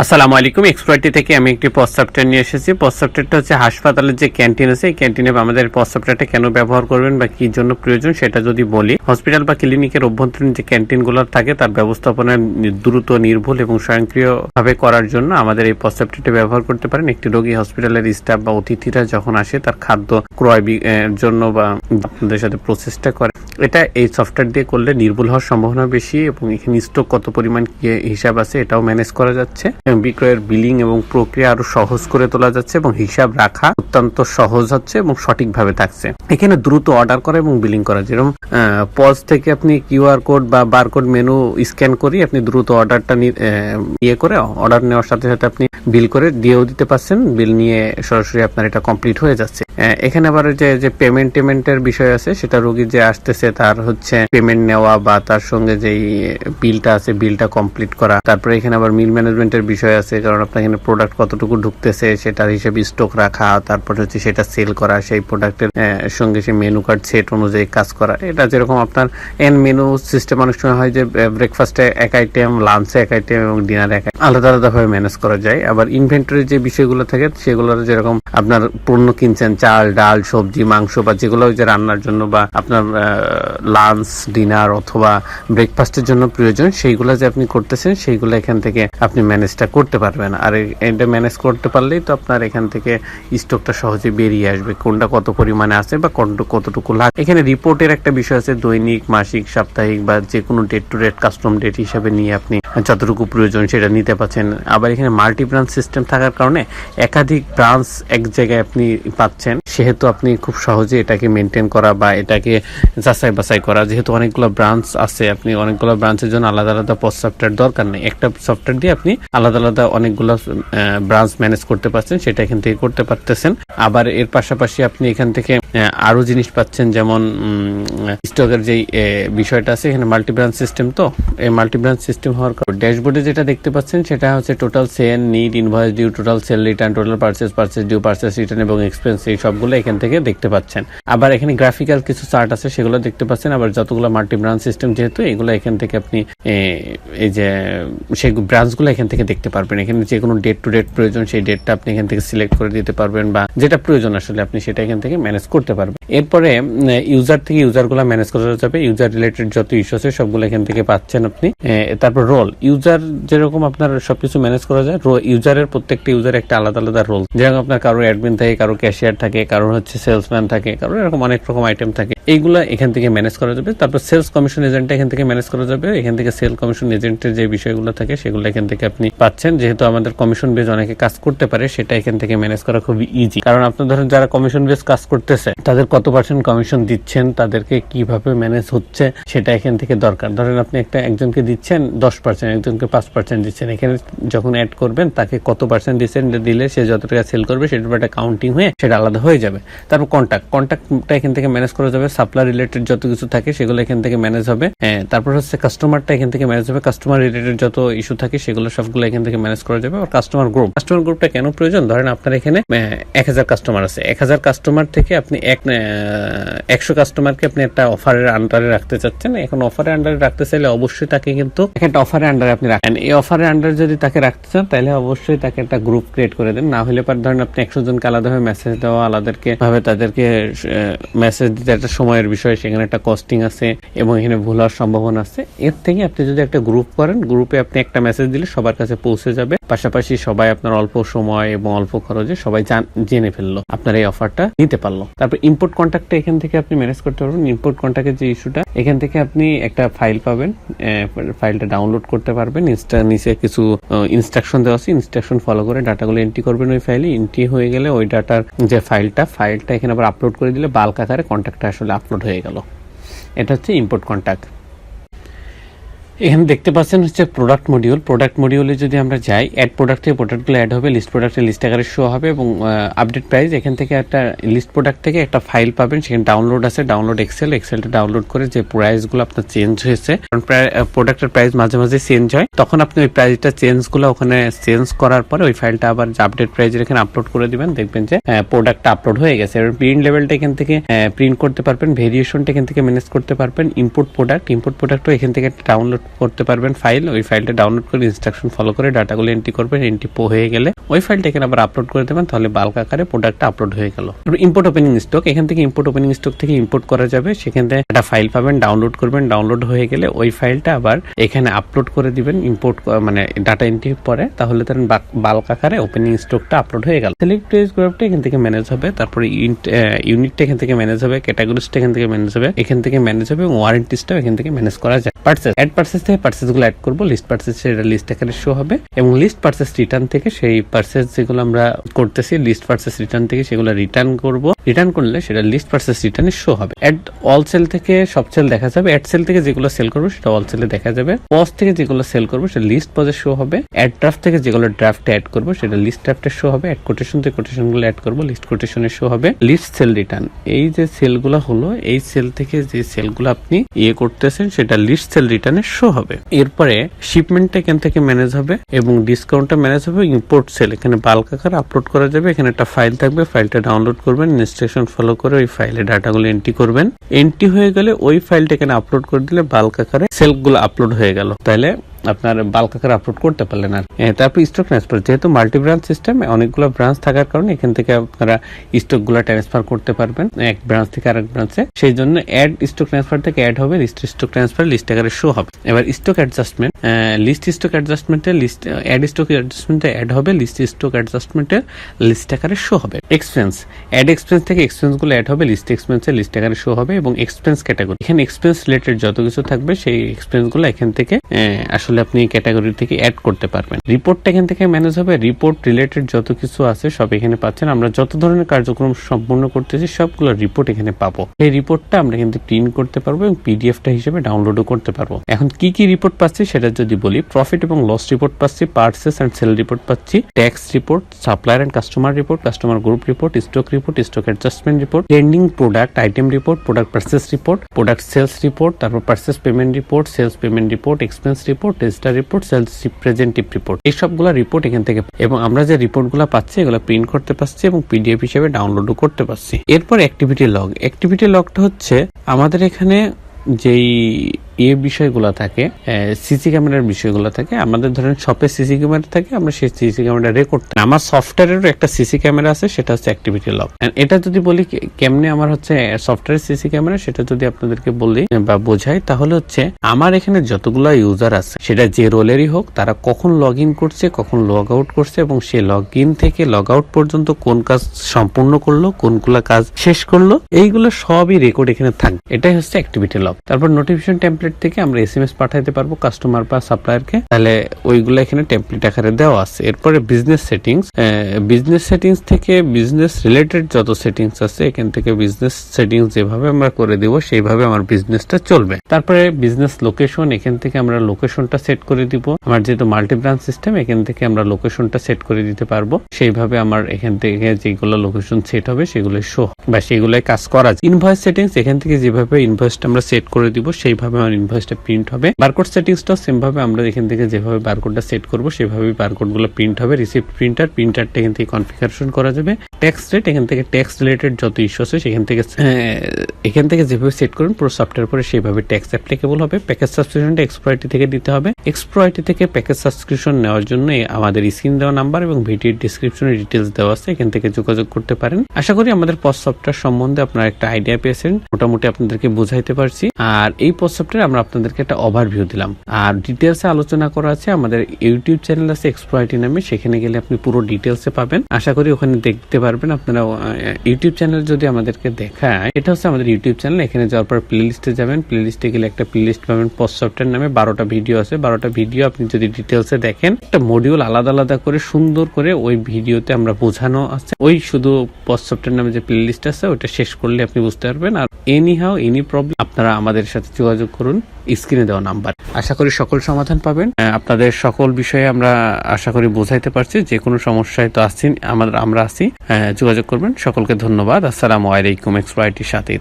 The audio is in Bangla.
আসসালামু আলাইকুম এক্সপ্লয়টি থেকে আমি একটি প্রস্তাবটা নিয়ে এসেছি। প্রস্তাবটা হচ্ছে হাসপাতালের যে ক্যান্টিন আছে, এই ক্যান্টিনে আমাদের প্রস্তাবটা কেন ব্যবহার করবেন বা কি জন্য প্রয়োজন সেটা যদি বলি হসপিটাল বা ক্লিনিকের অভ্যন্তরীণ যে ক্যান্টিনগুলো থাকে, তার ব্যবস্থাপনা দ্রুত, নির্ভুল এবং স্বয়ংক্রিয়ভাবে করার জন্য আমাদের এই প্রস্তাবটি ব্যবহার করতে পারেন। একটি রোগী হসপিটালের স্টাফ বা অতিথিরা যখন আসে, তার খাদ্য ক্রয় জন্য বা আপনাদের সাথে প্রচেষ্টা করে এটা এই সফটওয়্যার দিয়ে করলে নির্ভুল হওয়ার সম্ভাবনা বেশি এবং এখানে স্টক কত পরিমাণ কি হিসাব আছে এটাও ম্যানেজ করা যাচ্ছে। এবং বিক্রয়ের বিলিং এবং প্রক্রিয়া আরও সহজ করে তোলা যাচ্ছে এবং হিসাব রাখা অত্যন্ত সহজ হচ্ছে এবং সঠিকভাবে থাকছে। এখানে দ্রুত অর্ডার করা এবং বিলিং করা। যেরকম পজ থেকে আপনি কিউআর কোড বা বারকোড মেনু স্ক্যান করি আপনি দ্রুত অর্ডারটা ইয়ে করে অর্ডার নেওয়ার সাথে সাথে আপনি বিল করে দিয়েও দিতে পারছেন। বিল নিয়ে সরাসরি আপনার এটা কমপ্লিট হয়ে যাচ্ছে। এখানে আবার যে যে পেমেন্ট টেমেন্টের বিষয় আছে, সেটা রোগী যে আসতেছে, তার হচ্ছে পেমেন্ট নেওয়া বা তার সঙ্গে যেই বিলটা আছে বিলটা কমপ্লিট করা। তারপরে এখানে আবার মিল ম্যানেজমেন্টের বিষয় আছে, কারণ আপনার এখানে প্রোডাক্ট কতটুকু ঢুকতেছে, সেটার হিসেবে স্টক রাখা, তারপর হচ্ছে সেটা সেল করা, সেই প্রোডাক্টের সঙ্গে সেই মেনু কার্ড সেট অনুযায়ী কাজ করা। এটা যেরকম আপনার এন মেনু সিস্টেম অনেক সময় হয় যে ব্রেকফাস্টে এক আইটেম লাঞ্চে এক আইটেম এবং ডিনারে এক আলাদা আলাদা ভাবে ম্যানেজ করা যায়। আবার ইনভেন্টরি যে বিষয়গুলো থাকে, সেগুলোর যেরকম আপনার পণ্য কিনছেন, চাল, ডাল, সবজি, মাংস বা যেগুলো যে রান্নার জন্য বা আপনার লাঞ্চ ডিনার অথবা ব্রেকফাস্টের জন্য প্রয়োজন, সেইগুলো যে আপনি করতেছেন, সেইগুলো এখান থেকে আপনি ম্যানেজটা করতে পারবেন। আর এটা ম্যানেজ করতে পারলেই তো আপনার এখান থেকে স্টকটা সহজে বেরিয়ে আসবে, কোনটা কত পরিমাণে আছে বা কতটুকু লাগে? এখানে রিপোর্টের একটা বিষয় আছে, দৈনিক, মাসিক, সাপ্তাহিক বা যে কোনো date to date custom date হিসাবে নিয়ে আপনি যতটুকু প্রয়োজন সেটা নিতে পারছেন। আবার এখানে মাল্টি ব্রাঞ্চ সিস্টেম থাকার কারণে একাধিক ব্রাঞ্চ এক জায়গায় আপনি পাচ্ছেন। সেহেতু আপনি খুব সহজে এটাকে মেনটেন করা বা এটাকে যাচাই বাছাই করা। যেহেতু অনেকগুলো ব্রাঞ্চ আছে আপনি অনেকগুলো ব্রাঞ্চের জন্য আলাদা আলাদা পোস্ট সফটওয়্যার দরকার নেই। একটা সফটওয়্যার দিয়ে আপনি আলাদা আলাদা অনেকগুলো ব্রাঞ্চ ম্যানেজ করতে পারছেন সেটা এখান থেকে করতে পারতেছেন। আবার এর পাশাপাশি আপনি এখান থেকে আহ, আরও জিনিস পাচ্ছেন যেমন স্টকের যেই বিষয়টা আছে এখানে মাল্টি ব্রাঞ্চ সিস্টেম তো? এই মাল্টি ব্রাঞ্চ সিস্টেম হওয়ার ড্যাশবোর্ডে যেটা দেখতে পাচ্ছেন, সেটা হচ্ছে total sale need invoice due total sale return total purchase purchase due purchase return এবং এক্সপেন্স এই সবগুলো এখান থেকে দেখতে পাচ্ছেন। আবার এখানে গ্রাফিক্যাল কিছু চার্ট আছে, সেগুলো দেখতে পাচ্ছেন। আবার যতগুলো মাল্টি ব্রাঞ্চ সিস্টেম যেহেতু, এগুলো এখান থেকে আপনি এই যে সেই ব্রাঞ্চগুলো এখান থেকে দেখতে পারবেন। এখানে যে কোনো ডেট টু ডেট প্রয়োজন, সেই ডেটটা আপনি এখান থেকে সিলেক্ট করে দিতে পারবেন বা যেটা প্রয়োজন আসলে আপনি সেটা এখান থেকে ম্যানেজ করতে পারবেন। এরপরে ইউজার থেকে ইউজারগুলো ম্যানেজ করা যাবে। ইউজার রিলেটেড যত ইস্যু আছে, সবগুলো এখান থেকে পাচ্ছেন আপনি। তারপর রোল ইউজার যেরকম আপনার সবকিছু ম্যানেজ করা যায় ইউজারের প্রত্যেকটা ইউজার একটা আলাদা আলাদা রোল যেরকম আপনার কারও অ্যাডমিন থাকে কারও ক্যাশিয়ার থাকে কারও হচ্ছে সেলসম্যান থাকে কারও এরকম অনেক রকম আইটেম থাকে। এইগুলা এখান থেকে ম্যানেজ করা যাবে। তারপর সেলস কমিশন এজেন্ট এখান থেকে ম্যানেজ করা যাবে। এখান থেকে সেল কমিশন এজেন্টের যে বিষয়গুলো থাকে, সেগুলো এখান থেকে আপনি পাচ্ছেন। যেহেতু আমাদের কমিশন বেজ অনেকে কাজ করতে পারে, সেটা এখান থেকে ম্যানেজ করা খুবই ইজি কারণ আপনার ধরেন যারা কমিশন বেজ কাজ করতেছে, তাদের কত পার্সেন্ট কমিশন দিচ্ছেন, তাদেরকে কীভাবে ম্যানেজ হচ্ছে, সেটা এখান থেকে দরকার। ধরেন আপনি একটা একজনকে দিচ্ছেন, দশ পার্সেন্ট একজনকে পাঁচ পার্সেন্ট দিচ্ছেন। এখানে যখন অ্যাড করবেন তাকে কত পার্সেন্ট দিচ্ছেন দিলে সে যত টাকা সেল করবে সেটার উপর একটা কাউন্টিং হয়ে সেটা আলাদা হয়ে যাবে। তারপর কন্ট্যাক্ট কন্ট্যাক্টটা এখান থেকে ম্যানেজ করা যাবে। সাপ্লাই রিলেটেড যত কিছু থাকে সেগুলো এখান থেকে ম্যানেজ হবে। হ্যাঁ, তারপর হচ্ছে কাস্টমারটা এখান থেকে ম্যানেজ হবে। কাস্টমার রিলেটেড যত ইস্যু থাকে সেগুলো সবগুলো এখান থেকে ম্যানেজ করা যাবে। আর কাস্টমার গ্রুপ কাস্টমার গ্রুপটা কেন প্রয়োজন? ধরেন আপনার এখানে এক হাজার কাস্টমার আছে। এক হাজার কাস্টমার থেকে আপনি এক একশো কাস্টমারকে আপনি একটা অফারের আন্ডারে রাখতে চাচ্ছেন। এখন অফারের আন্ডারে রাখতে চাইলে অবশ্যই তাকে কিন্তু একটা অফারের আন্ডারে আপনি রাখেন। এই অফারের আন্ডারে যদি তাকে রাখতে চান, তাহলে অবশ্যই তাকে একটা গ্রুপ ক্রিয়েট করে দেন। না হলে পর ধরেন আপনি একশো জনকে মেসেজ দেওয়া, আলাদাকে ভাবে তাদেরকে মেসেজ দিতে, একটা সময়ের বিষয়, সেখানে একটা কস্টিং আছে এবং এখানে ভুল হওয়ার সম্ভাবনা আছে। এর থেকে আপনি যদি একটা গ্রুপ করেন গ্রুপে আপনি একটা মেসেজ দিলে সবার কাছে পৌঁছে যাবে। পাশাপাশি সবাই আপনার অল্প সময় এবং অল্প খরচে সবাই জান- জেনে ফেলল, আপনার এই অফারটা নিতে পারল। তারপর ইম্পোর্ট কন্ট্যাক্টটা এখান থেকে আপনি ম্যানেজ করতে পারবেন। ইম্পোর্ট কন্ট্যাক্টের যে ইস্যুটা এখান থেকে আপনি একটা ফাইল পাবেন ফাইলটা ডাউনলোড করতে পারবেন। ইনস্টা নিচে কিছু ইনস্ট্রাকশন দেওয়া আছে। ইনস্ট্রাকশন ফলো করে ডাটাগুলো এন্ট্রি করবেন ওই ফাইলে এন্ট্রি হয়ে গেলে ওই ডাটার যে ফাইলটা ফাইলটা এখানে আবার আপলোড করে দিলে বাল্ক আকারে কন্ট্যাক্টটা আসলে আপলোড হয়ে গেল। এটা হচ্ছে ইম্পোর্ট কন্ট্যাক্ট এখানে দেখতে পাচ্ছেন হচ্ছে প্রোডাক্ট মডিউল প্রোডাক্ট মডিউলে যদি আমরা যাই অ্যাড প্রোডাক্ট প্রোডাক্টগুলো অ্যাড হবে লিস্ট প্রোডাক্টের লিস্ট আকারে শো হবে এবং আপডেট প্রাইস এখান থেকে একটা লিস্ট প্রোডাক্ট থেকে একটা ফাইল পাবেন। সেখানে ডাউনলোড আছে ডাউনলোড এক্সেল এক্সেলটা ডাউনলোড করে যে প্রাইসগুলো আপনার চেঞ্জ হয়েছে, কারণ প্রোডাক্টের প্রাইস মাঝে মাঝে চেঞ্জ হয়। তখন আপনি ওই প্রাইসটা চেঞ্জগুলো ওখানে চেঞ্জ করার পরে ওই ফাইলটা আবার আপডেট প্রাইজের এখানে আপলোড করে দিবেন। দেখবেন যে প্রোডাক্টটা আপলোড হয়ে গেছে। এবার প্রিন্ট লেভেলটা এখান থেকে প্রিন্ট করতে পারবেন ভেরিয়েশনটা এখান থেকে ম্যানেজ করতে পারবেন। ইম্পোর্ট প্রোডাক্ট ইম্পোর্ট প্রোডাক্টও এখান থেকে ডাউনলোড করতে পারবেন ফাইল ওই ফাইলটা ডাউনলোড করে ইনস্ট্রাকশন ফলো করে ডাটাগুলো এন্ট্রি করবেন এন্ট্রি পো হয়ে গেলে ওই ফাইলটা এখানে আবার আপলোড করে দেবেন, তাহলে বাল্ক আকারে প্রোডাক্টটা আপলোড হয়ে গেল। ইম্পোর্ট ওপেনিং স্টক এখান থেকে ইম্পোর্ট ওপেনিং স্টক থেকে ইম্পোর্ট করা যাবে, সেখান থেকে একটা ফাইল পাবেন ডাউনলোড করবেন ডাউনলোড হয়ে গেলে ওই ফাইলটা আবার এখানে আপলোড করে দিবেন ইম্পোর্ট মানে ডাটা এন্ট্রি পরে, তাহলে ধরেন বাল্ক আকারে ওপেনিং স্টকটা আপলোড হয়ে গেল। সিলেক্ট গ্রুপটা এখান থেকে ম্যানেজ হবে, তারপরে ইউনিটটা এখান থেকে ম্যানেজ হবে ক্যাটাগরিজটা এখান থেকে ম্যানেজ হবে, এখান থেকে ম্যানেজ হবে, এবং ওয়ারেন্টিসটাও এখান থেকে ম্যানেজ করা যায়। পার্সেস অ্যাড পার্সেস থেকে পার্সেসগুলো অ্যাড করব। লিস্ট পার্সেস সেটা লিস্ট আকারে শো হবে। এবং লিস্ট পার্সেস রিটার্ন থেকে সেই পার্সেস যেগুলো আমরা করতেছি লিস্ট পার্সেস রিটার্ন থেকে সেগুলো রিটার্ন করব। রিটার্ন করলে সেটা লিস্ট পার্সেস রিটার্নে শো হবে। অ্যাড অল সেল থেকে সব সেল দেখা যাবে। অ্যাড সেল থেকে যেগুলো সেল করব সেটা অল সেলে দেখা যাবে। পজ থেকে যেগুলো সেল করব সেটা লিস্ট পজে শো হবে। অ্যাড ড্রাফট থেকে যেগুলো ড্রাফটে অ্যাড করব সেটা লিস্ট ড্রাফটে শো হবে। অ্যাড কোটেশন থেকে কোটেশনগুলো অ্যাড করব লিস্ট কোটেশনে শো হবে। লিস্ট সেল রিটার্ন এই যে সেলগুলো হলো, এই সেল থেকে যে সেলগুলো আপনি ইয়ে করতেছেন সেটা লিস্ট সেল রিটার্নে শো হবে। এরপরে শিপমেন্টটা এখান থেকে ম্যানেজ হবে এবং ডিসকাউন্টটা ম্যানেজ হবে ইম্পোর্ট সেল এখানে বাল্ক আকার আপলোড করা যাবে, এখানে একটা ফাইল থাকবে ফাইলটা ডাউনলোড করবেন ইনস্ট্রাকশন ফলো করে ওই ফাইলে ডাটাগুলো এন্ট্রি করবেন। এন্ট্রি হয়ে গেলে ওই ফাইলটা এখানে আপলোড করে দিলে বাল্ক আকারে সেলগুলো আপলোড হয়ে গেল। তাহলে আপনার বাল্ক আকারে আপলোড করতে পারলেন আর তারপর স্টক ট্রান্সফার যেহেতু মাল্টি ব্রাঞ্চ সিস্টেম অনেকগুলো ব্রাঞ্চ থাকার কারণে এখান থেকে আপনারা স্টকগুলো ট্রান্সফার করতে পারবেন এক ব্রাঞ্চ থেকে আরেক ব্রাঞ্চে সেই জন্য অ্যাড স্টক ট্রান্সফার থেকে অ্যাড হবে লিস্ট স্টক ট্রান্সফার লিস্ট আকারে শো হবে। এবার স্টক অ্যাডজাস্টমেন্ট লিস্ট স্টক অ্যাডজাস্টমেন্টে লিস্ট অ্যাড স্টক অ্যাডজাস্টমেন্টে অ্যাড হবে লিস্ট স্টক অ্যাডজাস্টমেন্টে লিস্ট আকারে শো হবে। এক্সপেন্স অ্যাড এক্সপেন্স থেকে এক্সপেন্সগুলো অ্যাড হবে লিস্ট এক্সপেন্সে লিস্ট আকারে শো হবে এবং এক্সপেন্স ক্যাটাগরি এখানে এক্সপেন্স রিলেটেড যত কিছু থাকবে সেই এক্সপেন্সগুলো এখান থেকে আহ, আসলে আপনি ক্যাটাগরি থেকে অ্যাড করতে পারবেন। রিপোর্টটা এখান থেকে ম্যানেজ হবে। রিপোর্ট রিলেটেড যত কিছু আছে সব এখানে পাচ্ছেন। আমরা যত ধরনের কার্যক্রম সম্পূর্ণ করতেছি, সবগুলো রিপোর্ট এখানে পাবো। এই রিপোর্টটা আমরা কিন্তু প্রিন্ট করতে পারব এবং পিডিএফটা হিসেবে ডাউনলোডও করতে পারব। এখন কি কি রিপোর্ট পাচ্ছি সেটা যদি বলি প্রফিট এবং লস রিপোর্ট পাচ্ছি পার্সেস অ্যান্ড সেল রিপোর্ট পাচ্ছি tax report supplier and customer report customer group report stock report stock adjustment report trending product item report product purchase report product sales report তারপর purchase payment report sales payment report expense report register report sales representative report এই সবগুলো রিপোর্ট এখান থেকে এবং আমরা যে রিপোর্টগুলো পাচ্ছি, এগুলো প্রিন্ট করতে পারছি এবং পিডিএফ হিসেবে ডাউনলোডও করতে পারছি এরপর অ্যাক্টিভিটি লগ অ্যাক্টিভিটি লগটা হচ্ছে আমাদের এখানে যেই এ বিষয়গুলো থাকে সিসি ক্যামেরার বিষয়গুলো থাকে, আমাদের ধরেন শপে সিসি ক্যামেরা থাকে, আমরা সেই সিসি ক্যামেরা রেকর্ড আমার সফটওয়্যারেরও একটা সিসি ক্যামেরা আছে, সেটা হচ্ছে অ্যাক্টিভিটি লগ এটা যদি বলি কেমনে আমার হচ্ছে সফটওয়্যার সিসি ক্যামেরা, সেটা যদি আপনাদেরকে বলি বা বোঝাই, তাহলে হচ্ছে আমার এখানে যতগুলো ইউজার আছে, সেটা যে রোলেরই হোক, তারা কখন লগ ইন করছে, কখন লগ আউট করছে, এবং সে লগ ইন থেকে লগ আউট পর্যন্ত কোন কাজ সম্পূর্ণ করল, কোনগুলা কাজ শেষ করল, এইগুলো সবই রেকর্ড এখানে থাকবে এটাই হচ্ছে অ্যাক্টিভিটি লগ তারপর নোটিফিকেশন টেমপ্লেট থেকে আমরা এস এম এস পাঠাইতে পারব কাস্টমার বা সাপ্লায়ারকে তাহলে ওইগুলো এখানে টেমপ্লেট আকারে দেওয়া আছে। এরপরে বিজনেস সেটিংস বিজনেস সেটিংস থেকে বিজনেস রিলেটেড যত সেটিংস আছে, এখান থেকে বিজনেস সেটিংস যেভাবে আমরা করে দিব, সেইভাবে আমার বিজনেসটা চলবে। তারপরে বিজনেস লোকেশন এখান থেকে আমরা লোকেশনটা সেট করে দিব। আমার যেহেতু মাল্টি ব্রাঞ্চ সিস্টেম এখান থেকে আমরা লোকেশনটা সেট করে দিতে পারব। সেইভাবে আমার এখান থেকে যেগুলো লোকেশন সেট হবে, সেগুলো শো বা সেগুলোই কাজ করা ইনভয়েস সেটিংস এখান থেকে যেভাবে ইনভয়েসটা আমরা সেট করে দিব, সেইভাবে আমার ইনভয়েসটা প্রিন্ট হবে। বারকোড সেটিংসটা সেম ভাবে আমরা এখান থেকে যেভাবে বারকোডটা সেট করব সেভাবে বারকোডগুলো প্রিন্ট হবে। রিসিপ্ট প্রিন্টার প্রিন্টারটা এখান থেকে কনফিগারেশন করা যাবে। ট্যাক্স রেট এখান থেকে ট্যাক্স রিলেটেড যত ইস্যু আছে, সেখান থেকে এখান থেকে যেভাবে সেট করুন, পুরো সফটওয়্যার পরে সেইভাবে ট্যাক্স অ্যাপ্লিকেবল হবে। প্যাকেজ সাবস্ক্রিপশনটা এক্সপ্রয়টি থেকে দিতে হবে। এক্সপ্রয়টি থেকে প্যাকেজ সাবস্ক্রিপশন নেওয়ার জন্য আমাদের স্ক্রিন দেওয়া নাম্বার এবং ভিডিওর ডিসক্রিপশনে ডিটেলস দেওয়া আছে, এখান থেকে যোগাযোগ করতে পারেন। আশা করি আমাদের পস সফটওয়্যার সম্বন্ধে আপনারা একটা আইডিয়া পেয়েছেন। মোটামুটি আপনাদেরকে বুঝাইতে পারছি। আর এই পস সফটওয়্যার আমরা আপনাদেরকে একটা ওভারভিউ দিলাম। আর ডিটেলসে আলোচনা করা আছে আমাদের ইউটিউব চ্যানেল আছে এক্সপ্রয়টি নামে, সেখানে গেলে আপনি পুরো ডিটেলসে পাবেন। আশা করি ওখানে দেখতে পারবেন। আপনারা ইউটিউব চ্যানেল যদি আমাদেরকে দেখায়, এটা হচ্ছে আমাদের ইউটিউব চ্যানেল এখানে যাওয়ার পর প্লে লিস্টে যাবেন। প্লে লিস্টে গেলে একটা প্লে লিস্ট পাবেন পোস্ট সফটওয়্যার নামে। বারোটা ভিডিও আছে। বারোটা ভিডিও আপনি যদি ডিটেলসে দেখেন, একটা মডিউল আলাদা আলাদা করে, সুন্দর করে ওই ভিডিওতে আমরা বোঝানো আছে। ওই শুধু পোস্ট সফটওয়্যার নামে যে প্লে লিস্ট আছে ওটা শেষ করলে আপনি বুঝতে পারবেন। আর এনি হাও এনি প্রবলেম আপনারা আমাদের সাথে যোগাযোগ করুন। স্ক্রিনে দেওয়া নাম্বার। আশা করি সকল সমাধান পাবেন। আপনাদের সকল বিষয়ে আমরা আশা করি বোঝাইতে পারছি, যে কোনো সমস্যায় তো আসছি আমাদের আমরা আছি। যোগাযোগ করবেন। সকলকে ধন্যবাদ। আসসালামু আলাইকুম এক্সপ্রাইটির সাথেই।